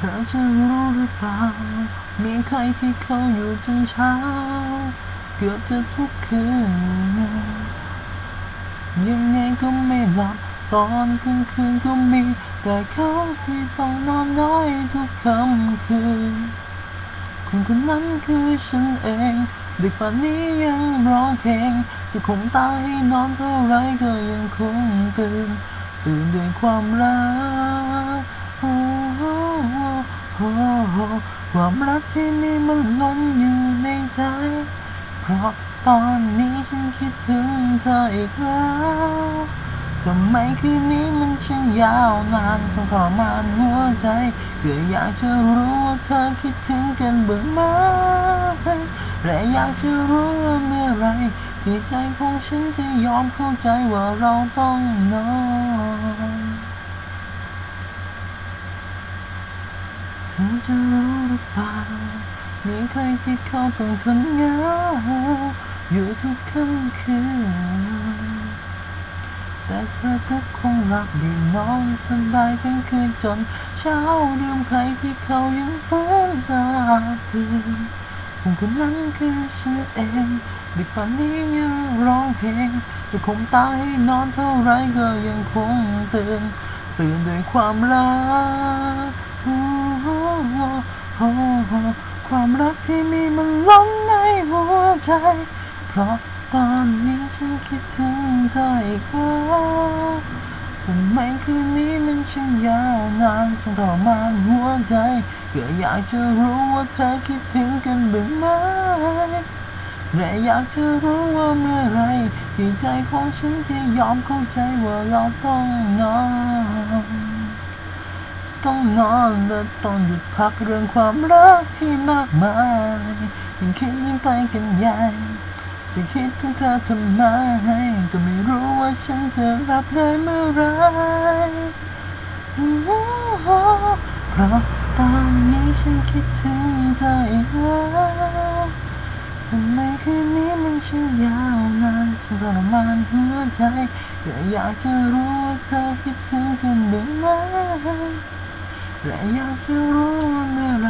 เธอจะรู้หรือเปล่า มีใครที่เขาอยู่จนเช้า เกือบจะทุกคืน ยังไงก็ไม่หลับ ตอนกลางคืนก็มี แต่เขาที่ต้องนอนน้อยทุกค่ำคืน คนคนนั้นคือฉันเองดึกป่านนี้ยังร้องเพลงจะคงตาให้นอนเท่าไรก็ยังคงตื่น ตื่นด้วยความรัก ความรักที่มีมันล้นอยู่ในใจ เพราะตอนนี้ฉันคิดถึงเธออีกแล้วทำไมคืนนี้มันช่างยาวนานต้องทรมานหัวใจก็อยากจะรู้ว่าเธอคิดถึงกันบ้างไหมและอยากจะรู้ว่าเมื่อไรที่ใจของฉันจะยอมเข้าใจว่าเราต้องนอน ธอจะรู้หรือเปล่ามีใครที่เขาต้องทนเหงาอยู่ทุกค่ำคืนแต่เธอก็คงหลับดีนอนสบายทั้งคืนจนเช้าลืมใครที่เขายังฟื้นตาตื่นคนคนนั้นคือฉันเองดึกป่านนี้ยังร้องเพลงจะคงตายนอนเท่าไรก็ยังคงตื่นตื่นด้วยความรัก ที่มีมันล้นในหัวใจ เพราะตอนนี้ฉันคิดถึงเธออีกแล้วทำไมคืนนี้มันช่างยาวนานช่างทรมานหัวใจก็อยากจะรู้ว่าเธอคิดถึงกันบ้างไหมและอยากจะรู้ว่าเมื่อไรที่ใจของฉันจะยอมเข้าใจว่าเราต้องนอน ต้องนอนและต้องหยุดพักเรื่องความรักที่มากมายยิ่งคิดยิ่งไปกันใหญ่ จะคิดถึงเธอทำไมก็ไม่รู้ว่าฉันจะรับได้เมื่อไหรเพราะตอนนี้ฉันคิดถึงเธออีกแล้วทำไมคืนนี้มันช่างยาวนานฉันทรมานหัวใจอยากจะรู้ว่าเธอคิดถึงกันบ้างไหม และอยากจะรู้ว่าเมื่อไร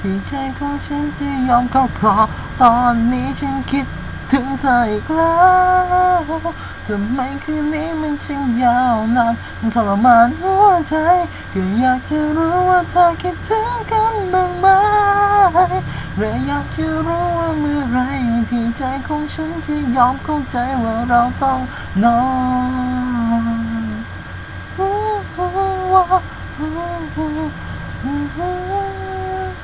ที่ใจของฉันจะยอมเข้าเพราะตอนนี้ฉันคิดถึงเธออีกแล้วทำไมคืนนี้มันช่างยาวนานมันทรมานหัวใจก็อยากจะรู้ว่าเธอคิดถึงกันบ้างไหมและอยากจะรู้ว่าเมื่อไรที่ใจของฉันจะยอมเข้าใจว่าเราต้องนอน Yeah.